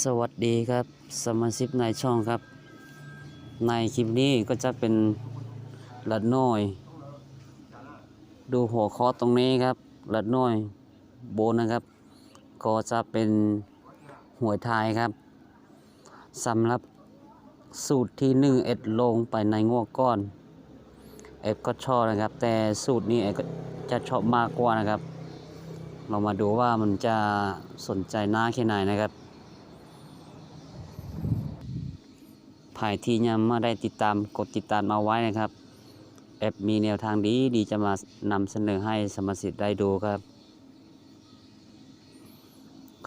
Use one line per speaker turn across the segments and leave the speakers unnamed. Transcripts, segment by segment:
สวัสดีครับสมาชิกในช่องครับ ในคลิปนี้ก็จะเป็นลัดน้อย ดูหัวข้อตรงนี้ครับลัดน้อยโบนนะครับ ก็จะเป็นหวยไทายครับสำหรับสูตรที่หนึ่งเอ็ดลงไปในงวกก้อนเอ็ดก็ชอบนะครับ แต่สูตรนี้เอ็ดก็จะชอบมากกว่านะครับ เรามาดูว่ามันจะสนใจน้าแค่ไหนนะครับ ภายที่ยังไม่ได้ติดตามกดติดตามเอาไว้นะครับ แอปมีแนวทางดีดีจะมานำเสนอให้สมาชิกได้ดูครับ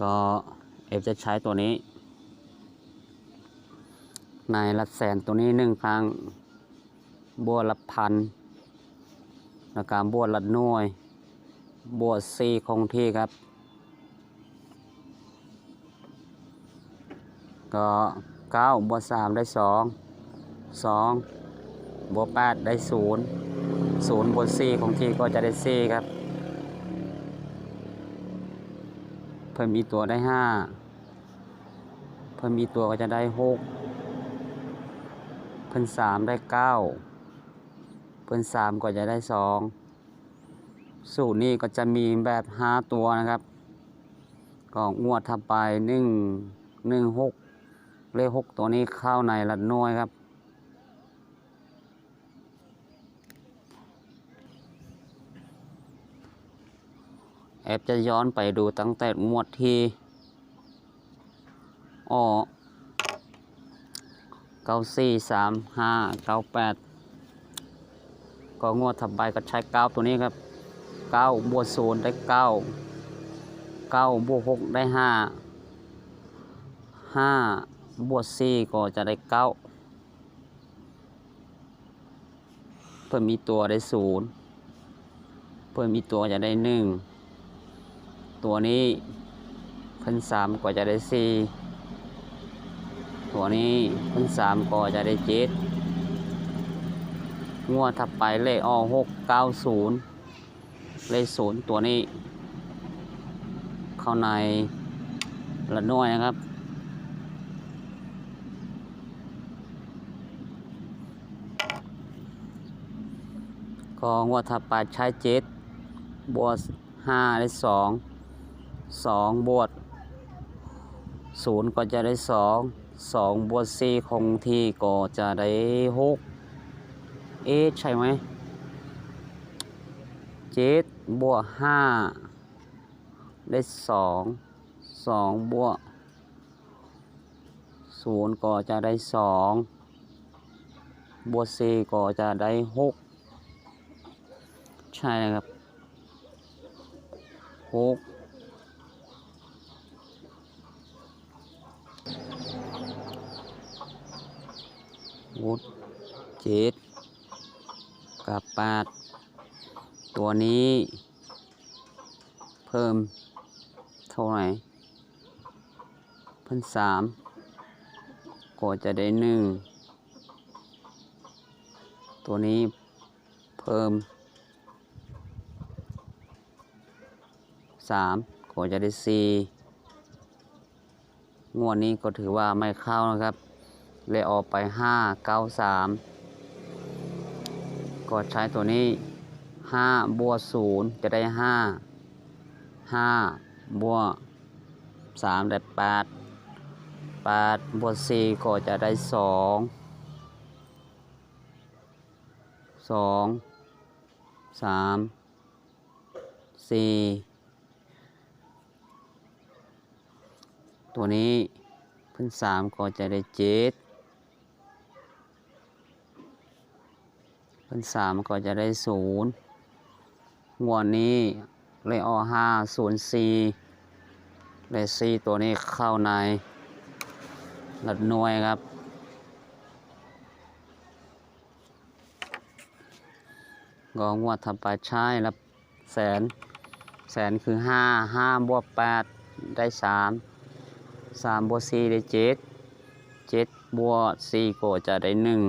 ก็แอปจะใช้ตัวนี้ ในละแสนตัวนี้หนึ่งครั้งบัวละพันแล้วการบัวละหน่วยบัวซีคงที่ครับ ก็ เก้าบวกสามได้สองสองบวกแปดได้ศูนย์ศูนย์บวกสี่ของที่ก็จะได้สี่ครับ เพิ่มอีกตัวได้ห้าเพิ่มอีกตัวก็จะได้หกเพิ่มสามได้เก้าเพิ่มสามก็จะได้สองสูตรนี้ก็จะมีแบบห้าตัวนะครับ ก็งวดทับไปหนึ่งหนึ่งหก เลขหกตัวนี้เข้าในลัดน้อยครับ แอปจะย้อนไปดูตั้งแต่งวดที่ออเก้าสี่สามห้าเก้าแปดก็งวดถัดไปก็ใช้เก้าตัวนี้ครับเก้าบวกศูนย์ได้เก้าเก้าบวกหกได้ห้าห้า บวกสี่ก็จะได้เก้าเพิ่มมีตัวได้ศูนย์เพิ่มมีตัวจะได้หนึ่งตัวนี้พิ่นสามก็จะได้สี่ตัวนี้พิ่นสามก็จะได้เจ็ดงวดถัดไปเลขออหกเก้าศูนย์เลขศูนย์ตัวนี้ เข้าในละน้อยนะครับ ก็งวดถัดใช้เจ็ดบวกห้าได้สองสองบวกศูนย์ก็จะได้สองสองบวกสี่คงที่ก็จะได้หกเอ๊ใช่ไหมเจ็ดบวกห้าได้สองสองบวกศูนย์ก็จะได้สองบวกสี่ก็จะได้หก ใช่นะครับหกวุดเจ็ดกับปดตัวนี้ เพิ่ม เท่าไหร่เพิ่มสามก็จะได้หนึ่ง ตัวนี้เพิ่ม สามก็จะได้สี่งวดนี้ก็ถือว่าไม่เข้านะครับ เลยออกไปห้าเก้าสามก็ใช้ตัวนี้ห้าบวกศูนย์จะได้ห้าห้าบวกสามได้แปดแปดบวกสี่ก็จะได้สองสองสามสี่ ตัวนี้เพิ่นสามก็จะได้เจ็ดเพิ่นสามก็จะได้ศูนย์งวดนี้เลยอห้าศูนย์สี่เลยสี่ตัวนี้เข้าในหลัดหน่วยครับก็งวดถัดไปใช้รับแสน แสนคือห้าห้าบวกแปดได้สาม สามบวกสี่ได้เจ็ดเจ็ดบวกสี่ก็จะได้หนึ่ง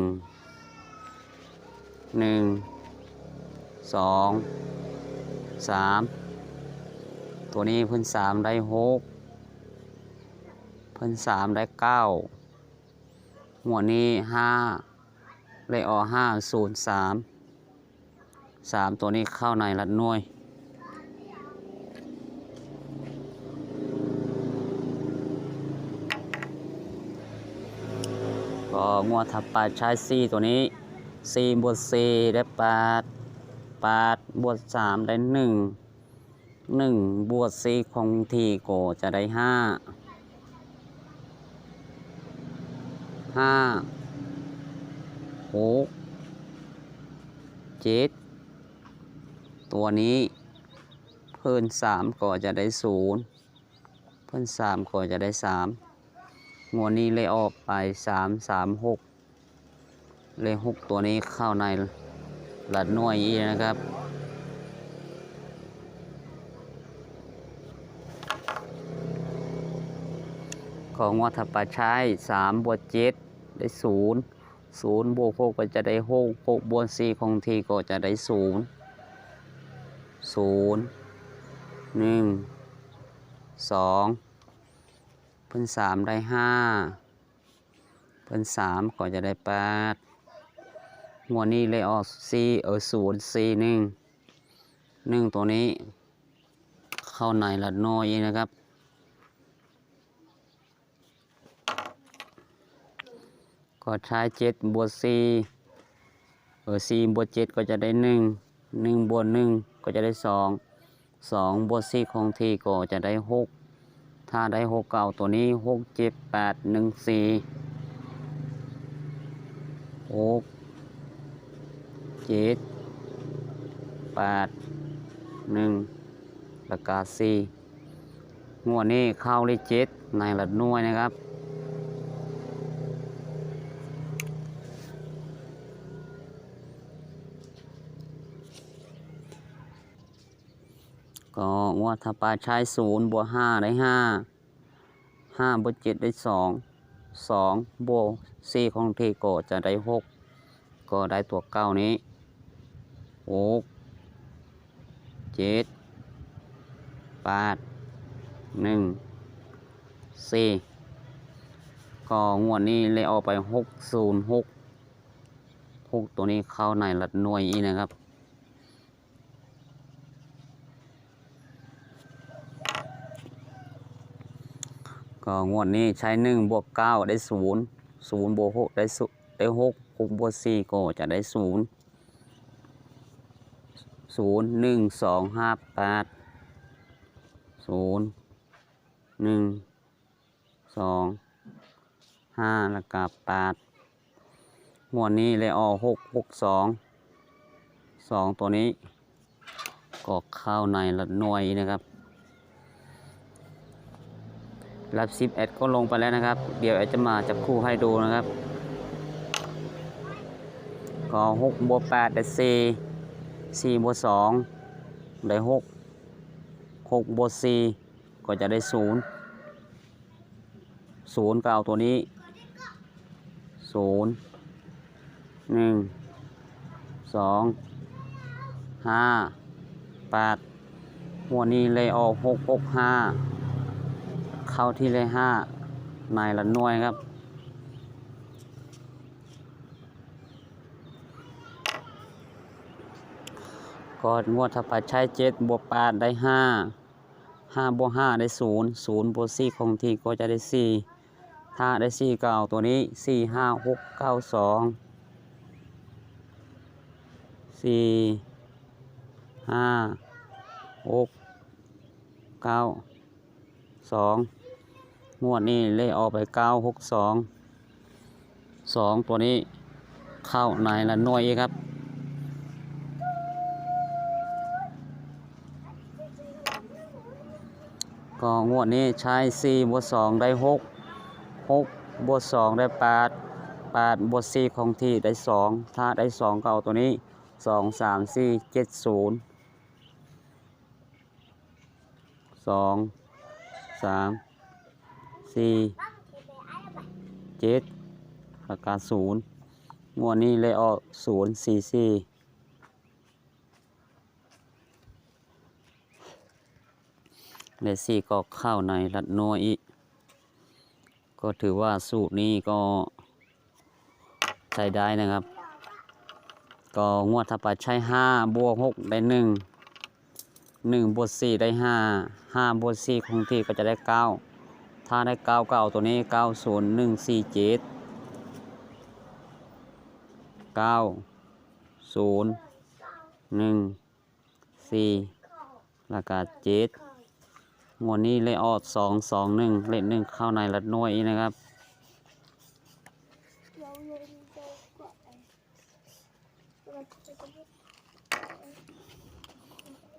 หนึ่งสองสามตัวนี้เพิ่นสามได้หกเพิ่นสามได้เก้าหัวนี้ห้าเลยออห้าศูนย์สามสามตัวนี้เข้าในรัดน่วย ก็งวดถัดไปใช้สี่ตัวนี้สี่บวกสี่ได้แปดแปดบวกสามได้หนึ่งหนึ่งบวกสี่คงที่โกจะได้ห้าห้าหกเจ็ดตัวนี้เพิ่นสามก็จะได้ศูนย์เพิ่นสามก็จะได้สาม งวดนี้เลยออกไปสามสามหกเลยหกตัวนี้เข้าในหลัดหน่วยอีนะครับ ของงวดถัดไปใช้สามบวกเจ็ดได้ศูนย์ศูนย์บวกหกก็จะได้หกหกบวกสี่คงทีก็จะได้ศูนย์ศูนย์หนึ่งสอง เพิ่นสามได้ห้าเพิ่นสามก็จะได้แปดหัวดนี้เลยออกสี่เออศูนย์สี่หนึ่งหนึ่งตัวนี้ เข้าในละน้อยนะครับก็ใช้เจ็ดบวกสี่เออสี่บวกเจ็ดก็จะได้หนึ่งหนึ่งบวกหนึ่งก็จะได้สองสองบวกสี่คงที่ก็จะได้หก ถ้าได้หกเก่าตัวนี้หกเจ็ดแปดหนึ่งสี่หกเจ็ดแปดหนึ่งแล้วก็สี่งวดนี้เข้าเลขเจ็ดในหลัดน่วยนะครับ ก็ งวดถ้าปลาใช้ศูนย์บวกห้าได้ห้าห้าบวกเจ็ดได้สองสองบวกสี่ของทีโกจะได้หกก็ได้ตัวเก้านี้หกเจ็ดแปดหนึ่งสี่ก็งวดนี้เลยออกไปหกศูนย์หกหกตัวนี้เข้าในหลัดหน่วยอีนะครับ ก็งวดนี้ใช้หนึ่งบวกเก้าได้ศูนย์ศูนย์บวกหกได้สุได้หกหกบวกสี่ก็จะได้ศูนย์ศูนย์หนึ่งสองห้าแปดศูนย์หนึ่งสองห้าแล้วก็แปดงวดนี้เลยออกหกหกสองสองตัวนี้ก็เข้าในละหน่วยนะครับ รับซิปแอดก็ลงไปแล้วนะครับ เดี๋ยวแอดจะมาจับคู่ให้ดูนะครับ ก็หกบวกแปดได้สี่สี่บวกสองได้หกหกบวกสี่ก็จะได้ศูนย์ศูนย์ก็เอาตัวนี้ศูนย์หนึ่งสองห้าแปดหัวนี้เลยออกหกหกห้า เข้าที่เลขห้านายละหน่วยครับก็งวดถ้าไปใช้เจ็ดบวกแปดได้ห้าห้าบวกห้าได้ศูนย์ศูนย์บวกสี่คงที่ก็จะได้สี่ถ้าได้สี่เก็เอาตัวนี้สี่ห้าหกเก้าสองสี่ห้าหกเก้าสอง งวดนี้เลขออกไปเก้าหกสองสองตัวนี้เข้าในละหน่วยอีกครับก็งวดนี้ใช้สี่บวกสองได้หกหกบวกสองได้แปดแปดบวกสี่ของที่ได้สองถ้าได้สองก็เอาตัวนี้สองสามสี่เจ็ดศูนย์ สี่เจ็ดประกาศศูนย์งวดนี้เลยออกศูนย์สี่สี่เลขสี่ก็เข้าในรัดนัวอีก ก็ถือว่าสูตรนี้ก็ใช้ได้นะครับ ก็งวดถ้าไปใช้ห้าบวกหกได้หนึ่งหนึ่งบวกสี่ได้ห้าห้าบวกสี่คงที่ก็จะได้เก้า ถ้าได้เก้าเก็เอาตัวนี้เก้าศูนย์หนึ่งสี่เจ็ดเก้าศูนย์หนึ่งสี่แล้วก็เจ็ดงวดนี้เลยออกสองสองหนึ่งเลขหนึ่งเข้าในรัดหน่วยนะครับ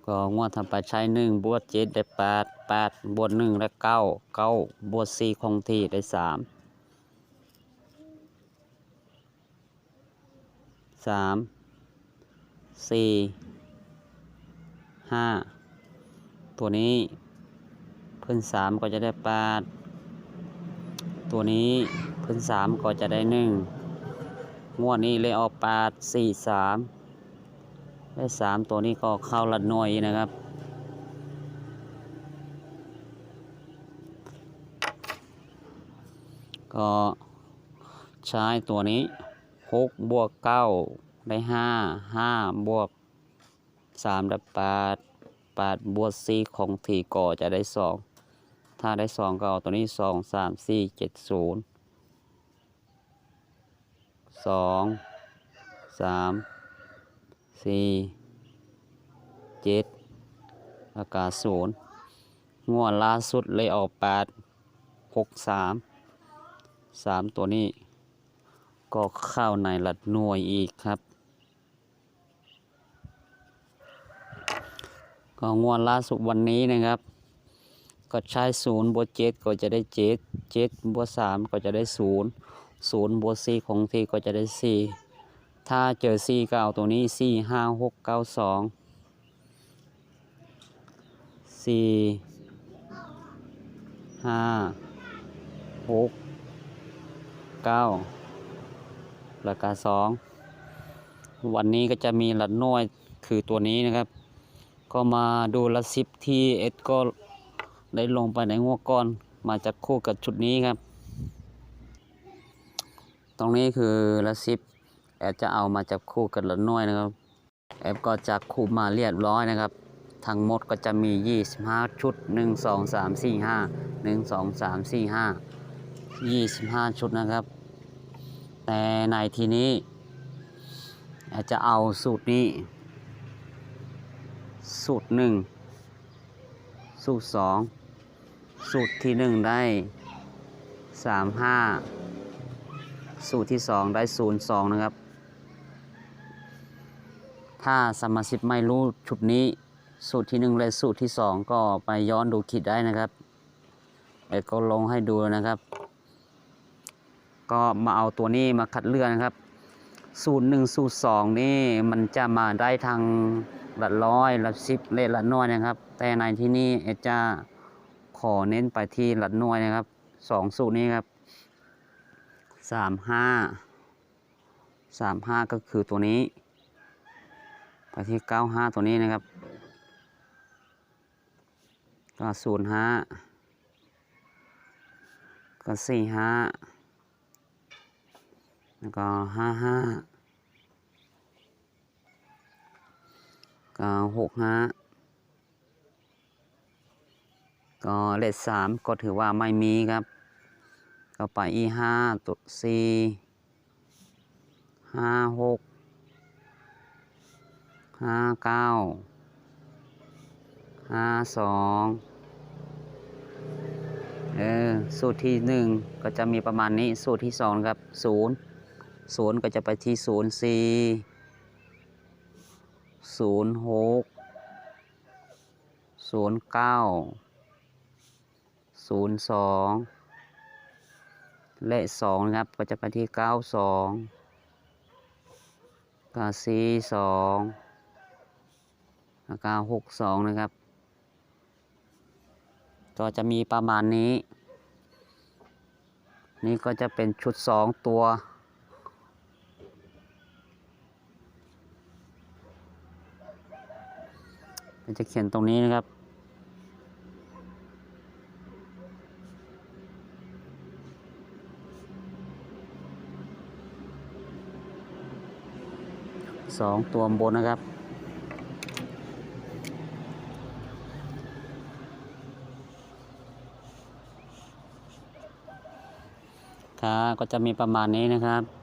ก็
งวดทำไปใช้หนึ่งบวกเจ็ดได้แปดแปดบวกหนึ่งได้เก้าเก้าบวกสี่คงที่ได้สามสามสี่ห้าตัวนี้เพิ่นสามก็จะได้แปดตัวนี้เพิ่นสามก็จะได้หนึ่งงวดนี้เลยออกแปดสี่สาม ได้สามตัวนี้ก็เข้าละหน่วยนะครับก็ใช้ตัวนี้หกบวกเก้าได้ห้าห้าบวกสามได้แปดแปดบวกสี่ของทีก่อจะได้สองถ้าได้สองก็เอาตัวนี้สองสามสี่เจ็ดศูนย์สองสาม สี่เจ็ดแล้วก็ศูนย์งวดล่าสุดเลยออกแปดหกสามสามตัวนี้ ก็เข้าในหลัดหน่วยอีกครับ ก็งวดล่าสุดวันนี้นะครับก็ใช้ศูนย์บวกเจ็ดก็จะได้เจ็ดเจ็ดบวกสามก็จะได้ศูนย์ศูนย์บวกสี่ของที่ก็จะได้สี่ ถ้าเจอสี่ก็เอาตัวนี้สี่ห้าหกเก้าสองสี่ห้าหกเก้าแล้วก็สองวันนี้ก็จะมีหลัดน่วยคือตัวนี้นะครับ ก็มาดูละสิบที่เอ็ดก็ได้ลงไปในงวก้อนมาจากคู่กับชุดนี้ครับ ตรงนี้คือละสิบ แอดจะเอามาจากคู่กับละหน่วยนะครับ แอดก็จะคู่มาเรียบร้อยนะครับ ทั้งหมดก็จะมี 25 ชุด 1 2 3 4 5 1 2 3 4 5 25 ชุดนะครับ แต่ในทีนี้ แอดจะเอาสูตรนี้ สูตรหนึ่งสูตรสองสูตรที่หนึ่งได้สามห้าสูตรที่สองได้ศูนย์สองนะครับ ถ้าสมาชิกไม่รู้ชุดนี้สูตรที่หนึ่งและสูตรที่สองก็ไปย้อนดูคลิดได้นะครับเอกก็ลงให้ดูนะครับ ก็มาเอาตัวนี้มาคัดเลือกนะครับ สูตรหนึ่งสูตรสองนี่มันจะมาได้ทางหลักร้อยหลักสิบเลขลักน้อยนะครับ แต่ในที่นี้เอจะขอเน้นไปที่หลักน้อยนะครับสองสูตรนี้ครับสามห้าสามห้าก็คือตัวนี้ ไปที่เก้าห้าตัวนี้นะครับ ก็ศูนย์ห้าก็สี่ห้าแล้วก็ห้าห้าก็หกห้าก็เลขสามก็ถือว่าไม่มีครับ ก็ไปอีห้าตัวสี่ห้าหก ห้าเก้าห้าสองเออสูตรที่หนึ่งก็จะมีประมาณนี้สูตรที่สองครับศูนย์ศูนย์ก็จะไปที่ศูนย์สี่ศูนย์หกศูนย์เก้าศูนย์สองและสองนะครับก็จะไปที่เก้าสองก็สี่สอง แล้วก็หกสองนะครับ ก็จะมีประมาณนี้ นี่ก็จะเป็นชุดสองตัวจะเขียนตรงนี้นะครับ สองตัวบนนะครับ ครับก็จะมีประมาณนี้นะครับ